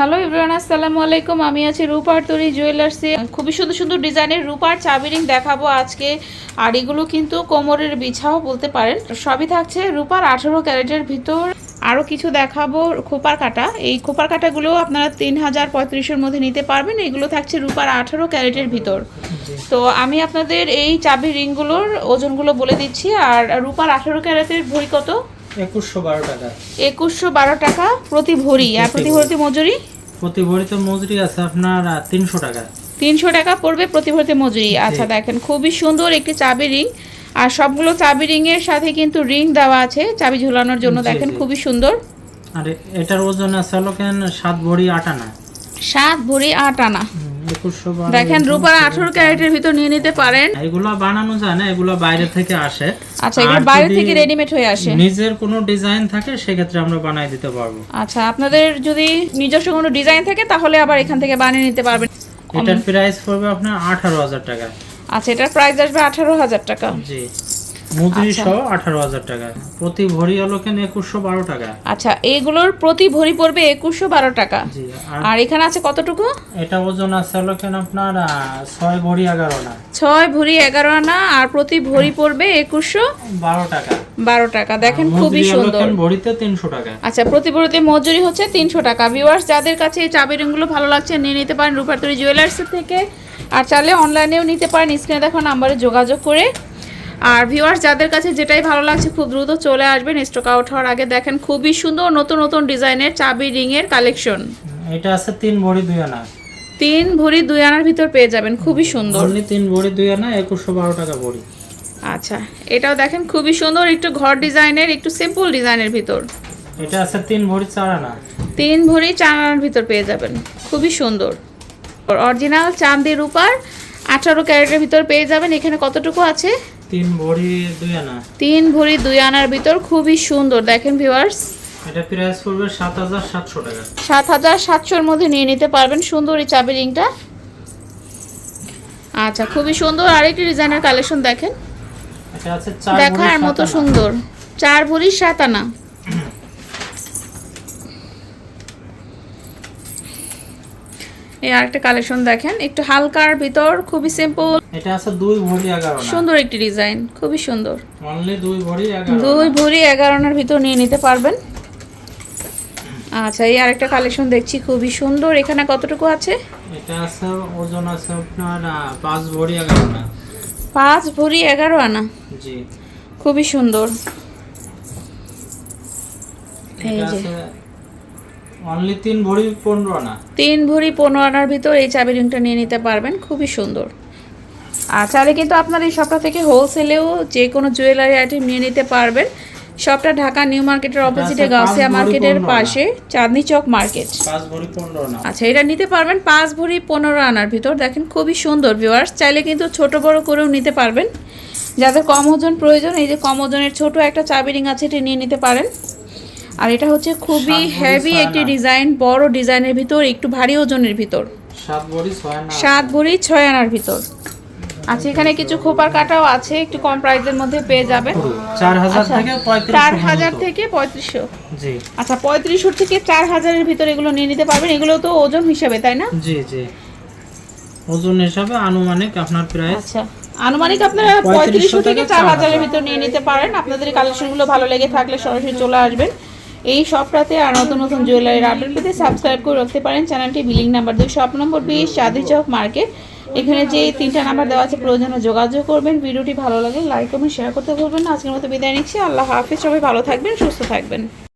Hello Ibran আসসালামু আলাইকুম আমি আছি রূপার তরি জুয়েলার্সে খুবই সুন্দর সুন্দর ডিজাইনের রূপার চাবি রিং দেখাবো আজকে। আর এগুলো কিন্তু কোমরের বিছাও বলতে পারেন। সবই থাকছে রূপার আঠারো ক্যারেটের ভিতর। আরও কিছু দেখাবো খোপার কাটা। এই খোপার কাটাগুলো আপনারা তিন হাজার পঁয়ত্রিশের মধ্যে নিতে পারবেন। এগুলো থাকছে রূপার আঠারো ক্যারেটের ভিতর। তো আমি আপনাদের এই চাবি রিংগুলোর ওজনগুলো বলে দিচ্ছি। আর রূপার আঠারো ক্যারেটের ভরি কত? একুশশো বারো টাকা। একুশশো বারো টাকা প্রতি ভরি আর প্রতি ভরিতে মজুরি? প্রতি ভরিতে মজুরি আছে আপনার তিনশো টাকা। তিনশো টাকা পড়বে প্রতি ভরিতে মজুরি। আচ্ছা দেখেন খুবই সুন্দর একটি চাবি রিং। আর সবগুলো চাবি রিং এর সাথে কিন্তু রিং দেওয়া আছে চাবি ঝুলানোর জন্য। দেখেন খুবই সুন্দর। আর এটার ওজন আছে হলো কেন সাত ভরি আটানা সাত ভরি আট আনা। দেখেন রূপার আঠারো ক্যারেটের ভিতর নিয়ে নিতে পারেন। এগুলো বানানো যায় না এগুলো বাইরে থেকে আসে। আচ্ছা এগুলো বাইরে থেকে রেডিমেড হয়ে আসে। নিজের কোনো ডিজাইন থাকে সেক্ষেত্রে আমরা বানাই দিতে পারব। আচ্ছা আপনাদের যদি নিজস্ব কোনো ডিজাইন থাকে তাহলে আবার এখান থেকে বানিয়ে নিতে পারবেন। এটার প্রাইস পড়বে আপনার আঠারো হাজার টাকা। আচ্ছা এটার প্রাইস আসবে আঠারো হাজার টাকা। জি। মজুরি আচ্ছা। সহ আঠারো হাজার টাকা। প্রতি ভরি হলো একুশশো বারো টাকা? আচ্ছা এইগুলোর প্রতি ভরি পড়বে একুশশো বারো টাকা। আর এখানে আছে কতটুকু? এটা ওজন আছে হলো আপনার ছয় ভরি এগারো না ছয় ভরি এগারো আনা আর প্রতি ভরি পড়বে একুশশো বারো টাকা। বারো টাকা। দেখেন খুবই সুন্দর। ভরিতে তিনশো টাকা। আচ্ছা প্রতি ভরিতে মজুরি হচ্ছে তিনশো টাকা। ভিউয়ার্স যাদের কাছে এই চাবি রিংগুলো ভালো লাগছে নিয়ে নিতে পারেন রূপাতরি জুয়েলার্স থেকে। আর চাইলে অনলাইনেও নিতে পারেন। স্ক্রিনে দেখো নাম্বারে যোগাযোগ করে আর ভিউয়ার্স যাদের কাছে যেটাই ভালো লাগছে খুব দ্রুত চলে আসবেন। স্টক আউট হওয়ার আগে দেখেন খুবই সুন্দর নতুন নতুন ডিজাইনের চাবি রিংয়ের কালেকশন এটা আছে তিন ভরি দুই আনা। তিন ভরি দুই আনার ভিতর পেয়ে যাবেন খুবই সুন্দর। অনলি তিন ভরি দুই আনা একুশশো বারো টাকা ভরি। আচ্ছা এটাও দেখেন খুবই সুন্দর একটু ঘর ডিজাইনের একটু সিম্পল ডিজাইনের ভিতর। এটা আছে তিন ভরি চার আনা। তিন ভরি চার আনার ভিতর পেয়ে যাবেন খুবই সুন্দর। অরিজিনাল চান্দি রূপার আঠারো ক্যারেটের ভিতর পেয়ে যাবেন। এখানে কতটুকু আছে? তিন ভরি দুই আনা। তিন ভরি দুই আনার ভিতর। খুবই সুন্দর। দেখেন ভিউয়ার্স এটা প্রাইস পড়বে সাত হাজার সাতশো টাকা। সাত হাজার সাতশোর মধ্যে নিয়ে নিতে পারবেন সুন্দর এই চাবি রিংটা। আচ্ছা খুবই সুন্দর। আরেকটি ডিজাইনের কালেকশন দেখেন। এটা আছে চার ভরি দেখার মতো সুন্দর। চার ভরি সাত আনা। এই আরেকটা কালেকশন দেখেন। একটু হালকার ভিতর খুবই সিম্পল এটা আছে দুই ভরি এগারো না? সুন্দর একটি ডিজাইন খুবই সুন্দর। অনলি দুই ভরি এগারো দুই ভরি এগারোনার ভিতর নিয়ে নিতে পারবেন। আচ্ছা এই আরেকটা কালেকশন দেখছি খুবই সুন্দর। এখানে কতটুকু আছে? এটা আছে ওজন আছে আপনার আহ, পাঁচ ভরি এগারো না? পাঁচ ভরি এগারো আনা? জি। খুবই সুন্দর। এই যে। অনলি তিন ভরি পনেরো আনা। তিন ভরি পনেরো আনার ভিতর এই চাবি রিংটা নিয়ে নিতে পারবেন খুবই সুন্দর। আর চাইলে কিন্তু আপনার এই শপটা থেকে হোলসেলেও যে কোনো জুয়েলারি আইটেম নিয়ে নিতে পারবেন। শপটা ঢাকা নিউ মার্কেটের অপোজিটে গাউসিয়া মার্কেটের পাশে চাঁদনি চক মার্কেট। আচ্ছা এটা নিতে পারবেন পাঁচ ভরি পনেরো আনার ভিতর। দেখেন খুবই সুন্দর ভিউয়ার্স চাইলে কিন্তু ছোট বড় করেও নিতে পারবেন। যাদের কম ওজন প্রয়োজন এই যে কম ওজনের ছোট একটা চাবি রিং আছে এটা নিয়ে নিতে পারেন। আর এটা হচ্ছে খুবই হেভি একটি ডিজাইন বড় ডিজাইনের ভিতর একটু ভারী ওজনের ভিতর। সাত ভরি ছয় আনার ভিতর। আচ্ছা এখানে কিছু খোপার কাটাও আছে একটু কম প্রাইসের মধ্যে পেয়ে যাবেন চার হাজার আচ্ছা, থেকে হাজার থেকে পঁয়ত্রিশশো। আচ্ছা পঁয়ত্রিশশো থেকে চার হাজারের ভিতরে এগুলো নিয়ে নিতে পারবেন। এগুলো তো ওজন হিসাবে তাই না? জি জি। ওজন হিসাবে আনুমানিক আপনার প্রাইস আচ্ছা আনুমানিক আপনারা পঁয়ত্রিশশো থেকে চার হাজারের ভিতর নিয়ে নিতে পারেন। আপনাদের কালেকশনগুলো ভালো লেগে থাকলে সরাসরি চলে আসবেন। এই সব রাতে আর নতুন নতুন জুয়েলারির আপডেট পেতে সাবস্ক্রাইব করে রাখতে পারেন চ্যানেলটি বিলিং নাম্বার দুই শপ নম্বর বিশ চাঁদি চক মার্কেট এখানে যে তিনটা নাম্বার দেওয়া আছে, প্রয়োজনে যোগাযোগ করবেন। ভিডিওটি ভালো লাগে লাইক কমেন্ট শেয়ার করতে ভুলবেন আজকের মতো বিদায় নিচ্ছি। আল্লাহ হাফিজ। সবাই ভালো থাকবেন, সুস্থ থাকবেন।